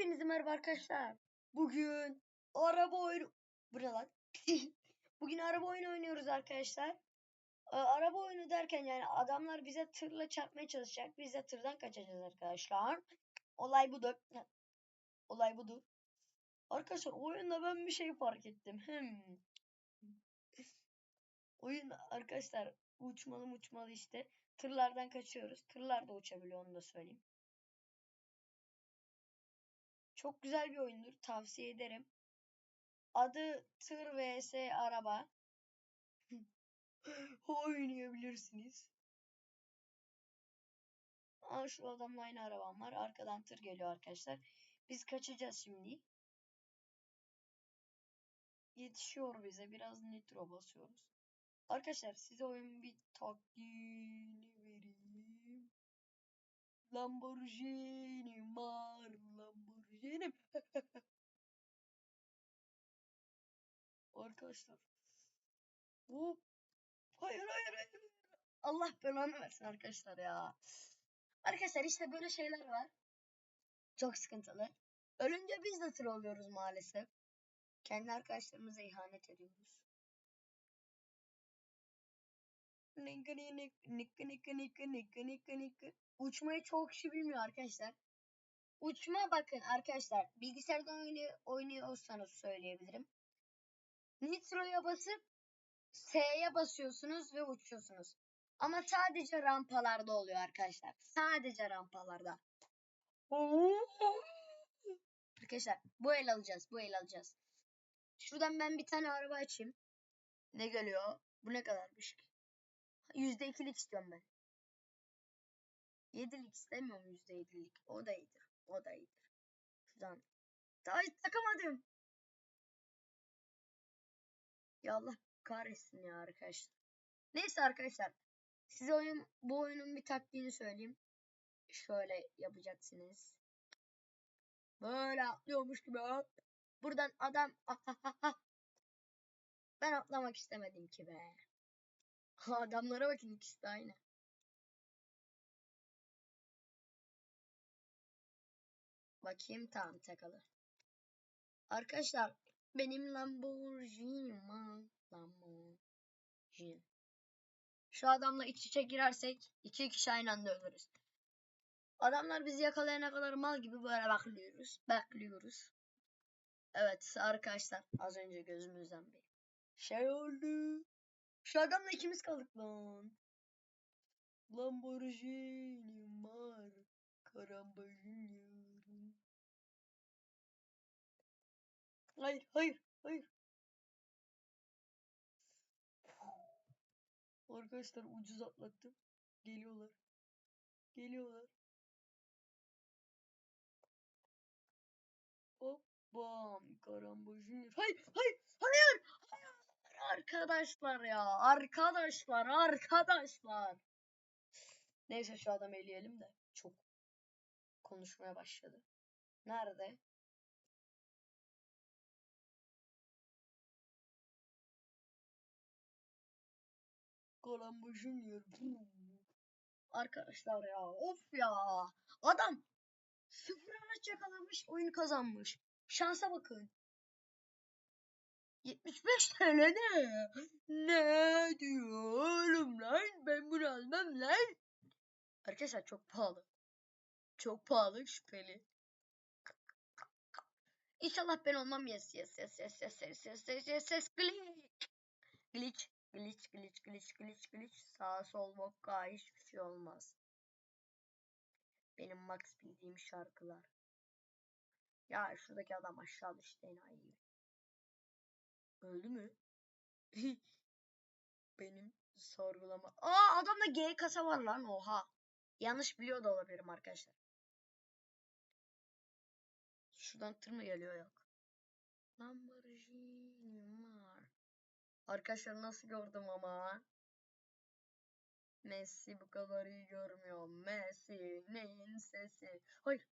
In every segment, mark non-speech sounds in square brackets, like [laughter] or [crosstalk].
Hepinize merhaba arkadaşlar. Bugün araba oyunu... Bu ne lan? [laughs] Bugün araba oyunu oynuyoruz arkadaşlar. Ee, araba oyunu derken yani adamlar bize tırla çarpmaya çalışacak. Biz de tırdan kaçacağız arkadaşlar. Olay budur. [laughs] Olay budur. Arkadaşlar oyunda ben bir şey fark ettim. Hmm. [laughs] Oyun arkadaşlar uçmalı uçmalı işte. Tırlardan kaçıyoruz. Tırlar da uçabiliyor onu da söyleyeyim. Çok güzel bir oyundur. Tavsiye ederim. Adı Tır vs Araba. [laughs] Oynayabilirsiniz. Aa, şu adamla aynı arabam var. Arkadan tır geliyor arkadaşlar. Biz kaçacağız şimdi. Yetişiyor bize. Biraz nitro basıyoruz. Arkadaşlar size oyun bir taktiğini vereyim. Lamborghini var. Lamborghini. Arkadaşlar. Hop. Hayır hayır hayır. Allah belanı versin arkadaşlar ya. Arkadaşlar işte böyle şeyler var. Çok sıkıntılı. Ölünce biz de tır oluyoruz maalesef. Kendi arkadaşlarımıza ihanet ediyoruz. Uçmayı çok kişi bilmiyor arkadaşlar. Uçma bakın arkadaşlar. Bilgisayardan oyunu oynuyorsanız söyleyebilirim. Nitro'ya basıp S'ye basıyorsunuz ve uçuyorsunuz. Ama sadece rampalarda oluyor arkadaşlar. Sadece rampalarda. Arkadaşlar bu el alacağız. Bu el alacağız. Şuradan ben bir tane araba açayım. Ne geliyor? Bu ne kadarmış ki? Yüzde ikilik istiyorum ben. Yedilik istemiyorum yüzde yedilik. O da iyidir. O da iyidir. Şuradan. Hiç takamadım. Ya Allah kahretsin ya arkadaşlar. Neyse arkadaşlar. Size oyun bu oyunun bir taktiğini söyleyeyim. Şöyle yapacaksınız. Böyle atlıyormuş gibi. Buradan adam ben atlamak istemedim ki be. [laughs] Adamlara bakın ikisi de aynı. Bakayım tamam takalı. Arkadaşlar benim Lamborghini. Lamborghini. Şu adamla iç içe girersek iki kişi aynı anda ölürüz. Adamlar bizi yakalayana kadar mal gibi böyle bakıyoruz. Bekliyoruz. Evet arkadaşlar az önce gözümüzden bir şey oldu. Şu adamla ikimiz kaldık lan. Lamborghini var. Karambajini. Hayır, hayır, hayır. Arkadaşlar ucuz atlattım. Geliyorlar. Geliyorlar. Hop bam karambojin. Hayır, hayır, hayır, hayır. Arkadaşlar ya, arkadaşlar, arkadaşlar. Neyse şu adamı eleyelim de. Çok konuşmaya başladı. Nerede? Columbo Junior. Arkadaşlar ya of ya. Adam sıfır araç yakalamış oyunu kazanmış. Şansa bakın. 75 TL ne? Ne diyor oğlum lan? Ben bunu almam lan. Arkadaşlar çok pahalı. Çok pahalı şüpheli. İnşallah ben olmam yes yes yes yes yes yes yes yes yes yes glitch glitch glitch glitch glitch glitch glitch sağ sol vodka hiçbir şey olmaz. Benim max bildiğim şarkılar. Ya şuradaki adam aşağı düştü enayi. Öldü mü? [laughs] Benim sorgulama. Aa adamda G kasa var lan oha. Yanlış biliyor da olabilirim arkadaşlar. Şuradan tır mı geliyor yok. Lamborghini. Arkadaşlar nasıl gördüm ama. Messi bu kadar iyi görmüyor. Messi neyin sesi. Hayır.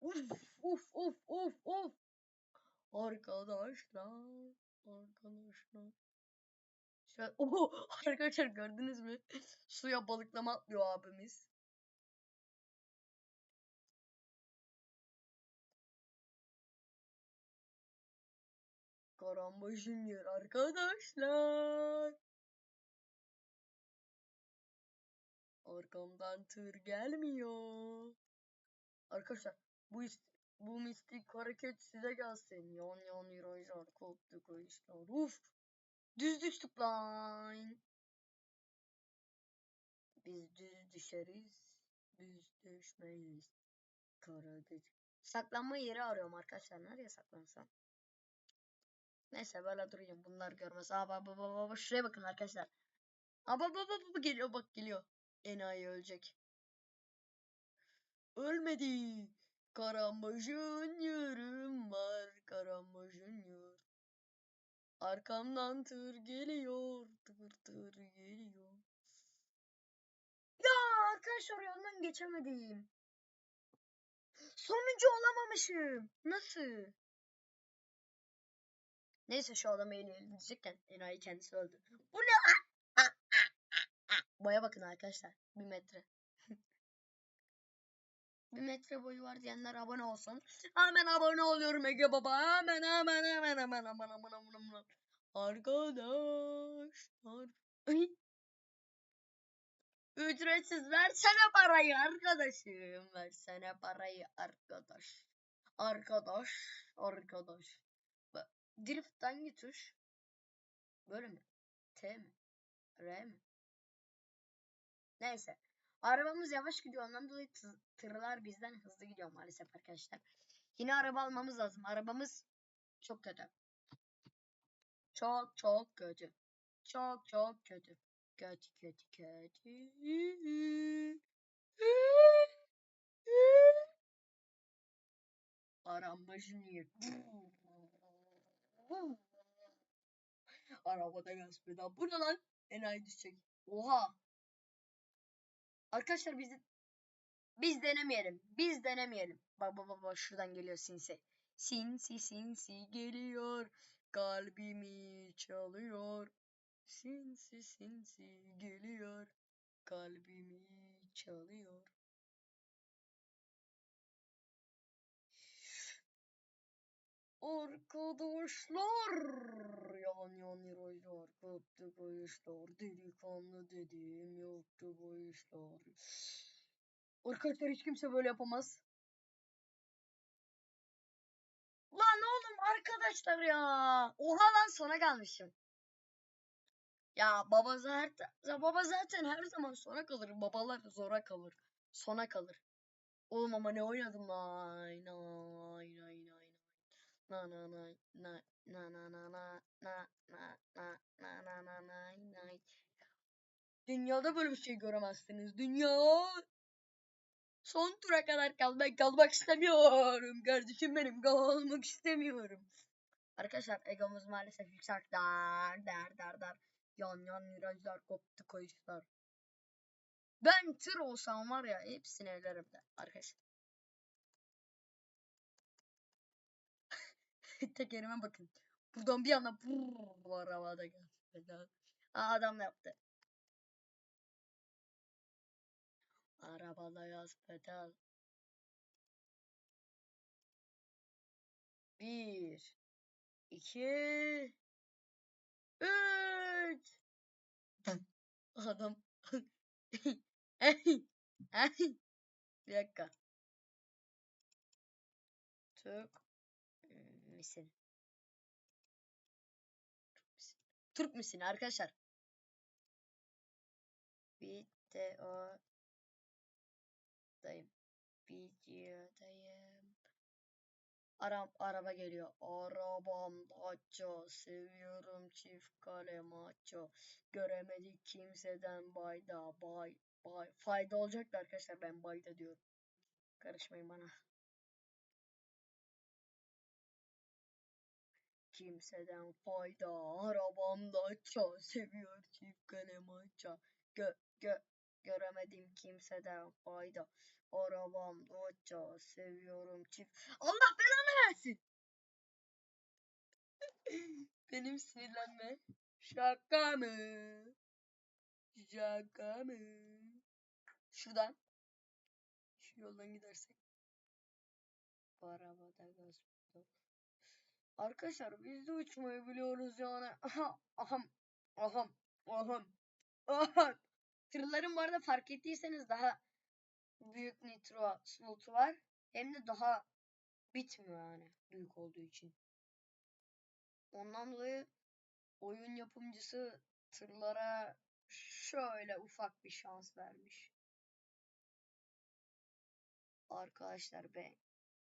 Uf uf uf uf uf. Arkadaşlar. Arkadaşlar. Şöyle, [laughs] oho, arkadaşlar gördünüz mü? Suya balıklama atlıyor abimiz. Karamba Junior arkadaşlar. Arkamdan tır gelmiyor. Arkadaşlar bu bu mistik hareket size gelsin. Yan yan virajlar koptu kayışlar. Uf. Düz düştük lan. Biz düz düşeriz. Düz düşmeyiz. Kara gece. Saklanma yeri arıyorum arkadaşlar. Nereye saklansam? Neyse böyle durayım. Bunlar görmez. Aa bak bak bak. Şuraya bakın arkadaşlar. Aa bak bak. Geliyor bak geliyor. Enayi ölecek. Ölmedi. Karamba Junior'ım var. Karamba Junior. Arkamdan tır geliyor. Tır tır geliyor. Ya arkadaşlar yoldan geçemedim. Sonuncu olamamışım. Nasıl? Neyse şu adamı eleyelim diyecekken enayi kendisi öldü. Bu ne? Ah, ah, ah. Boya bakın arkadaşlar. Bir metre. [laughs] bir metre boyu var diyenler abone olsun. Hemen abone oluyorum Ege Baba. Hemen hemen hemen hemen hemen hemen hemen hemen. Arkadaşlar. Ücretsiz versene parayı arkadaşım. Versene parayı arkadaş. Arkadaş. Arkadaş. Drift hangi tuş? Böyle mi? T mi? R mi? Neyse. Arabamız yavaş gidiyor. Ondan dolayı tı- tırlar bizden hızlı gidiyor maalesef arkadaşlar. Yine araba almamız lazım. Arabamız çok kötü. Çok çok kötü. Çok çok kötü. Kötü kötü kötü. Aramba Junior. Arabada gaz pedal. Bu ne lan? Enayi düşecek. Oha. Arkadaşlar biz biz denemeyelim. Biz denemeyelim. Bak bak bak şuradan geliyor sinsi. Sinsi sinsi geliyor. Kalbimi çalıyor. Sinsi sinsi geliyor. Kalbimi çalıyor. Arkadaşlar yan yan virajlar koptu kayışlar delikanlı dedim yoktu bu işler. Arkadaşlar hiç kimse böyle yapamaz. Lan oğlum arkadaşlar ya. Oha lan sona kalmışım. Ya baba zaten ya baba zaten her zaman sona kalır. Babalar zora kalır. Sona kalır. Oğlum ama ne oynadım lan. Nay nay Na na na na na na na na na na na na na na nay nay. Dünyada böyle bir şey göremezsiniz. Dünya son tura kadar kal. Ben kalmak istemiyorum. Kardeşim benim kalmak istemiyorum. Arkadaşlar egomuz maalesef yüksek. Dar dar dar dar. Yan yan virajlar koptu kayışlar. Ben tır olsam var ya hepsini elerim de arkadaşlar. [laughs] Tekerime bakın. Buradan bir anda var havada geldi. Aa, adam ne yaptı? Arabada gaz pedal. Bir. iki, Üç. [laughs] Adam. [laughs] bir dakika. Türk misin? Türk müsün arkadaşlar? Video dayım. Videodayım. Arab araba geliyor. Arabam aço. Seviyorum çift kale maço. Göremedik kimseden bayda bay bay. Fayda olacak da arkadaşlar ben bayda diyorum. Karışmayın bana. Kimseden fayda arabamda aço. Seviyor çift kale maço. Gö gö göremedim kimseden fayda. Arabam doça seviyorum çift. Allah belanı versin. [laughs] Benim sinirlenme. Şaka mı? Şaka mı? Şuradan. Şu yoldan gidersek. Bu arabada gaz pedal. Arkadaşlar biz de uçmayı biliyoruz yani. Aha, aham, aham, aham, aham. Tırların bu arada fark ettiyseniz daha büyük nitro slotu var. Hem de daha bitmiyor yani büyük olduğu için. Ondan dolayı oyun yapımcısı tırlara şöyle ufak bir şans vermiş. Arkadaşlar be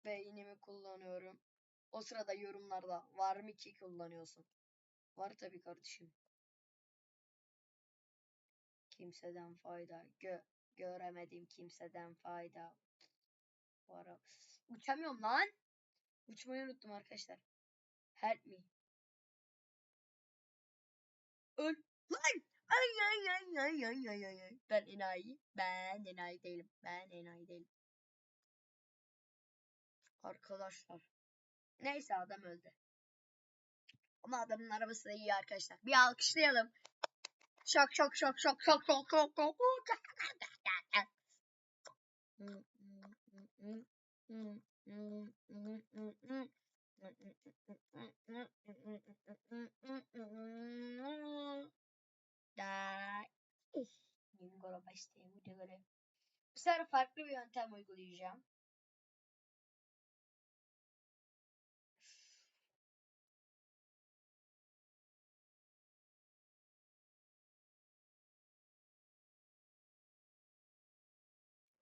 beynimi kullanıyorum. O sırada yorumlarda var mı ki kullanıyorsun? Var tabii kardeşim. Kimseden fayda gö göremedim kimseden fayda. Var Uçamıyorum lan. Uçmayı unuttum arkadaşlar. Help me. Öl. Lan. Ay ay ay ay ay ay. ay. Ben enayi. Ben enayi değilim. Ben enayi değilim. Arkadaşlar. Neyse adam öldü. Ama adamın arabası da iyi arkadaşlar. Bir alkışlayalım. Şok şok şok şok şok şok şok şok. Bu sefer farklı bir yöntem uygulayacağım.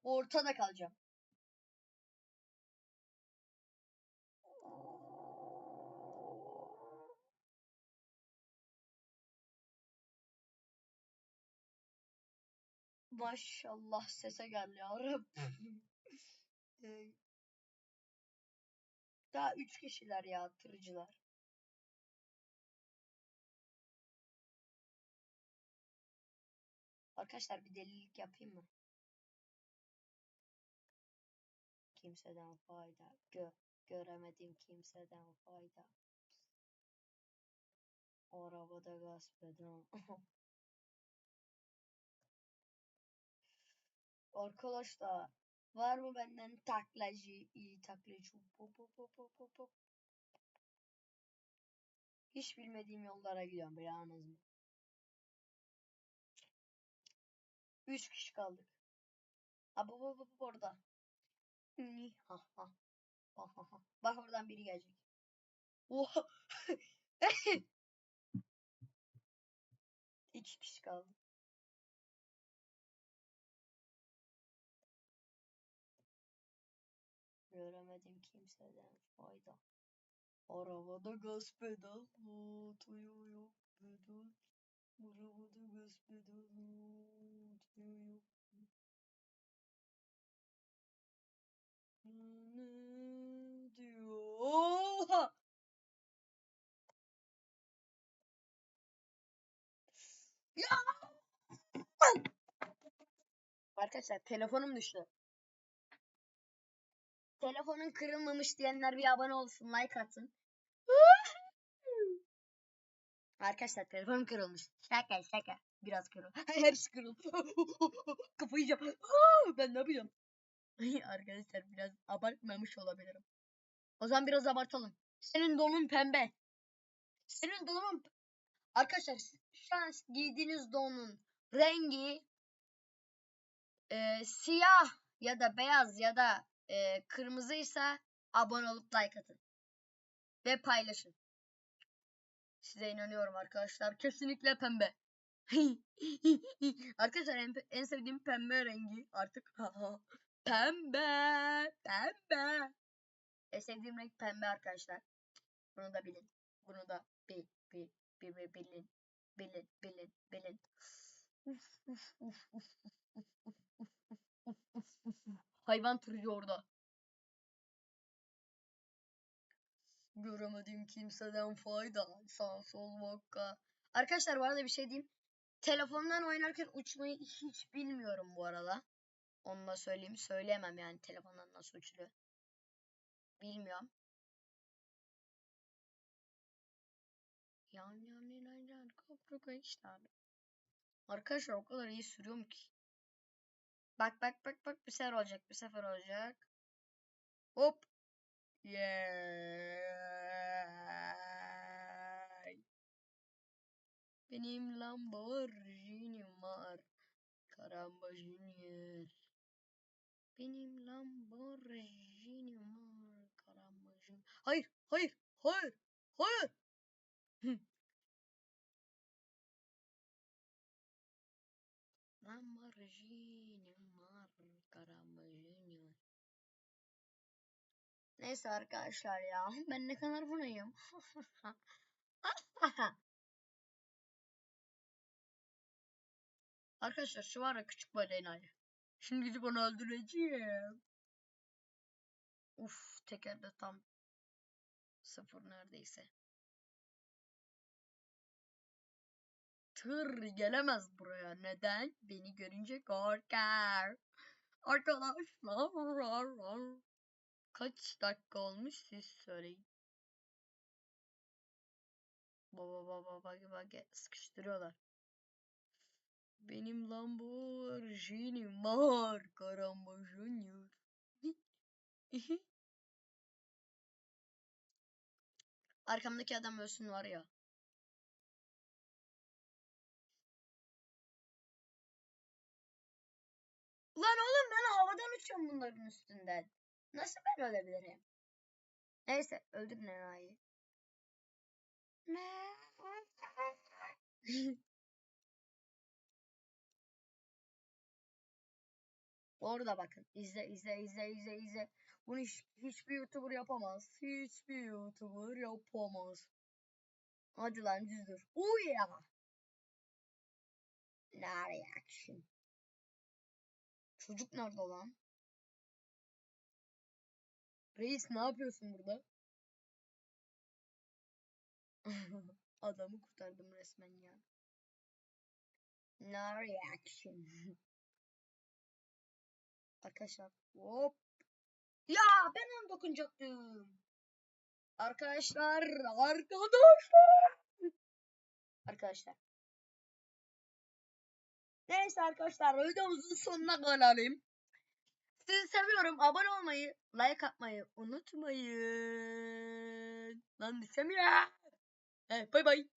Ortada kalacağım. Maşallah sese gel ya Rabbim. [laughs] Ee, Daha üç kişiler ya tırcılar. Arkadaşlar bir delilik yapayım mı? Kimseden fayda. Gö göremedim kimseden fayda. Arabada gasp edin. Arkadaşlar var mı benden taklacı iyi taklacı hop hop hop hop. Hiç bilmediğim yollara gidiyorum belanız mı? Üç kişi kaldık. Ha bu bu bu orada. Ha ha. Ha ha ha. Bak oradan biri gelecek. Oha. [laughs] İki kişi kaldı. Göremedim kimseden fayda. Arabada gaz pedal. Tuyu yok pedal. Arabada gaz pedal. Tuyu yok. Ne diyor? Oha! Ya! Arkadaşlar telefonum düştü. Telefonun kırılmamış diyenler bir abone olsun, like atın. Arkadaşlar telefonum kırılmış. Şaka şaka. Biraz kırıl. [laughs] Her şey kırıldı. [laughs] Kafayı yiyeceğim. ben ne yapacağım? [laughs] Arkadaşlar biraz abartmamış olabilirim. O zaman biraz abartalım. Senin donun pembe. Senin donun Arkadaşlar şu an giydiğiniz donun rengi e, siyah ya da beyaz ya da e, kırmızıysa abone olup like atın. Ve paylaşın. Size inanıyorum arkadaşlar. Kesinlikle pembe. [laughs] arkadaşlar en, en sevdiğim pembe rengi artık. [laughs] pembe. Pembe. En sevdiğim renk pembe arkadaşlar. Bunu da bilin. Bunu da bil, bil, bil, bil, bilin. Bilin, bilin, bilin. Hayvan tırcı orada. Göremedim kimseden fayda. Sağ sol vakka. Arkadaşlar bu arada bir şey diyeyim. Telefondan oynarken uçmayı hiç bilmiyorum bu arada. Onu da söyleyeyim. Söyleyemem yani telefondan nasıl uçuluyor. Bilmiyorum. Yan yan yan yan kopru işte abi. Arkadaşlar o kadar iyi sürüyorum ki. Bak bak bak bak bir sefer olacak bir sefer olacak. Hop. Yeah. Benim Lamborghini'm var. Karamba Junior. Benim Lamborghini'm var. Karamba Hayır hayır hayır hayır. Lamborghini'm var. Karamba Junior. Neyse arkadaşlar ya. Ben ne kadar bunayım. [laughs] Arkadaşlar şu var ya küçük balenayı. Şimdi gidip onu öldüreceğim. Uf teker de tam sıfır neredeyse. Tır gelemez buraya. Neden? Beni görünce korkar. Arkadaşlar. Kaç dakika olmuş siz söyleyin. Baba baba baba baba sıkıştırıyorlar. Benim Lamborghini'm var. Karamba Junior. [laughs] Arkamdaki adam ölsün var ya. Lan oğlum ben havadan uçuyorum bunların üstünden. Nasıl ben ölebilirim? Neyse öldürün enayi. Ne? [laughs] Orada bakın. İzle izle izle izle izle. Bunu hiç, hiçbir YouTuber yapamaz. Hiçbir YouTuber yapamaz. Hadi lan düz dur. Uy ya. Ne reaction? Çocuk nerede lan? Reis ne yapıyorsun burada? [laughs] Adamı kurtardım resmen ya. No reaction. [laughs] Arkadaşlar hop. Ya ben onu dokunacaktım. Arkadaşlar arkadaşlar. Arkadaşlar. Neyse arkadaşlar videomuzun sonuna kalalım. Sizi seviyorum. Abone olmayı, like atmayı unutmayın. Lan desem ya. Evet, bay bay.